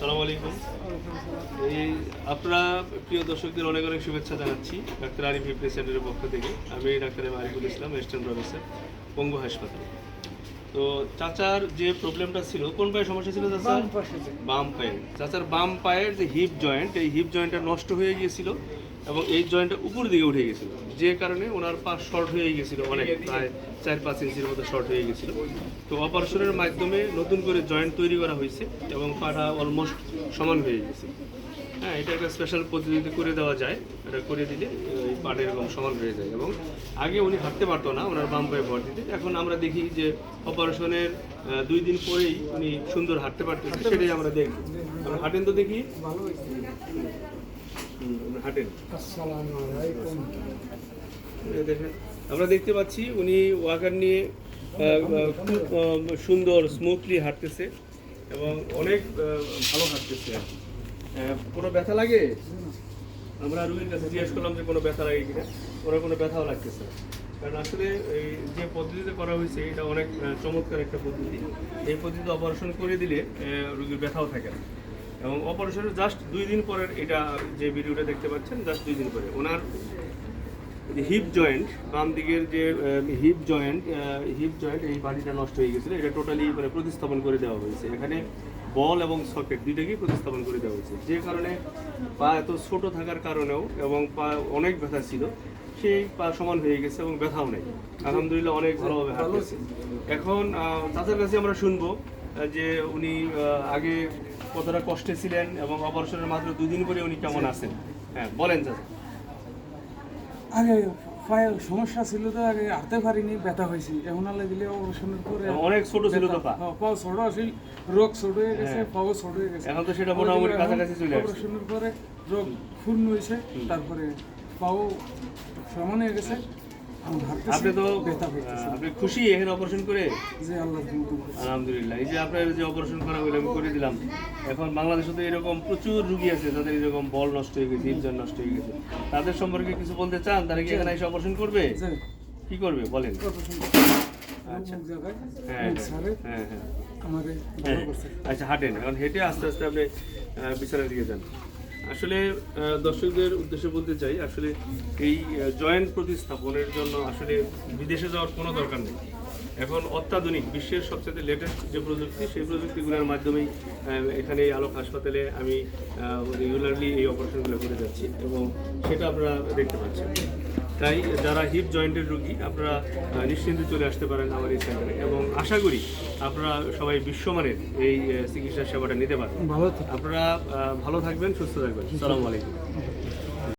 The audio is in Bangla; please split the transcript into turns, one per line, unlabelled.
সালাম আলাইকুম। এই আপনারা প্রিয় দর্শকদের অনেক অনেক শুভেচ্ছা জানাচ্ছি ডাক্তার আরিফ ফিটনেস সেন্টারের পক্ষ থেকে। আমি doctor M Ariful Islam assistant professor পঙ্গু হাসপাতাল। তো চাচার যে প্রবলেমটা ছিল কোন পায়ে সমস্যা ছিল চাচা? বাম পায়ে। চাচার বাম পায়ের যে হিপ জয়েন্ট এই হিপ জয়েন্টটা নষ্ট হয়ে গিয়েছিল এবং এই জয়েন্টটা উপর দিকে উঠে গেছিল যে কারণে ওনার পা শর্ট হয়ে গেছিল অনেক প্রায় চার পাঁচ ইঞ্চির মতো শর্ট হয়ে গেছিল। তো অপারেশনের মাধ্যমে নতুন করে জয়েন্ট তৈরি করা হয়েছে এবং পাটা অলমোস্ট সমান হয়ে গেছে। হ্যাঁ এটা একটা স্পেশাল পদ্ধতিতে করে দেওয়া যায়। এটা করে দিলে এই পাটা এরকম সমান হয়ে যায় এবং আগে উনি হাঁটতে পারতো না ওনার বাম পায়ে ভর দিতে। এখন আমরা দেখি যে অপারেশনের দুই দিন পরেই উনি সুন্দর হাঁটতে পারতেন সেটাই আমরা দেখি। আমরা হাঁটেন তো দেখি। হাঁটেন। আমরা দেখতে পাচ্ছি উনি ওয়াকার নিয়ে খুব সুন্দর স্মুথলি হাঁটতেছে এবং অনেক ভালো হাঁটতেছে। আর কি। কোনো ব্যথা লাগে? আমরা রুগীর কাছে জিজ্ঞেস করলাম যে কোনো ব্যথা লাগে কিনা। ওরা কোনো ব্যথাও লাগতেছে না। কারণ আসলে এই যে পদ্ধতিতে করা হয়েছে এটা অনেক চমৎকার একটা পদ্ধতি। এই পদ্ধতিতে অপারেশন করে দিলে রুগীর ব্যথাও থাকে না। এবং অপারেশনের জাস্ট দুই দিন পরের এটা যে ভিডিওটা দেখতে পাচ্ছেন জাস্ট দুই দিন পরে। ওনার হিপ জয়েন্ট বাম দিকের যে হিপ জয়েন্ট হিপ জয়েন্ট এই বাড়িটা নষ্ট হয়ে গেছিল। এটা টোটালি মানে প্রতিস্থাপন করে দেওয়া হয়েছে। এখানে বল এবং সকেট দুইটাকেই প্রতিস্থাপন করে দেওয়া হয়েছে। যে কারণে পা এত ছোট থাকার কারণেও এবং পা অনেক ব্যথা ছিল, সেই পা সমান হয়ে গেছে এবং ব্যথাও নেই। আলহামদুলিল্লাহ অনেক ভালোভাবে হাঁটতেছে। এখন তাদের কাছে আমরা শুনব যে উনি আগে কতটা কষ্টে ছিলেন এবং অপারেশনের মাত্র দুই দিন পরে উনি কেমন আছেন? হ্যাঁ বলেন চাচা।
আগে পায়ে সমস্যা ছিল তো আগে হাঁটতে পারিনি ব্যথা হয়েছে। এখন আলে দিলে অপারেশনের পরে
অনেক ছোট ছিল তো পা।
হ্যাঁ, পাও ছোট আছিল রোগ ছোট হয়ে গেছে
হ্যাঁ।
পাও ছোট হয়ে গেছে।
এখন তো সেটা মোটামুটি কাছাকাছি চলে আসছে।
অপারেশনের পরে রোগ পূর্ণ হয়েছে তারপরে পাও সমান হয়ে গেছে।
আপনি তো আপনি খুশি এখানে অপারেশন করে। আলহামদুলিল্লাহ। এই যে আপনার যে অপারেশন করা আমি করে দিলাম। এখন বাংলাদেশে তো এরকম প্রচুর রুগী আছে যাদের এরকম বল নষ্ট হয়ে গেছে নষ্ট হয়ে গেছে। তাদের সম্পর্কে কিছু বলতে চান? তারা কি এখানে এসে অপারেশন করবে? কি করবে বলেন। আচ্ছা। হ্যাঁ হ্যাঁ, হ্যাঁ আচ্ছা হাঁটেন। এখন হেঁটে আস্তে আস্তে আপনি বিছানার দিকে যান। আসলে দর্শকদের উদ্দেশ্যে বলতে চাই, আসলে এই জয়েন্ট প্রতিস্থাপনের জন্য আসলে বিদেশে যাওয়ার কোনো দরকার নেই। এখন অত্যাধুনিক, বিশ্বের সবচেয়ে লেটেস্ট যে প্রযুক্তি, সেই প্রযুক্তিগুলোর মাধ্যমেই এখানে আলোক হাসপাতালে আমি রেগুলারলি এই অপারেশনগুলো করে যাচ্ছি এবং সেটা আপনারা দেখতে পাচ্ছেন। তাই যারা হিপ জয়েন্টের রোগী আপনারা নিশ্চিন্তে চলে আসতে পারেন আমার এই সেন্টারে এবং আশা করি আপনারা সবাই বিশ্বমানের এই চিকিৎসা সেবাটা নিতে পারেন
ভালো
আপনারা ভালো থাকবেন সুস্থ থাকবেন। সালামু আলাইকুম।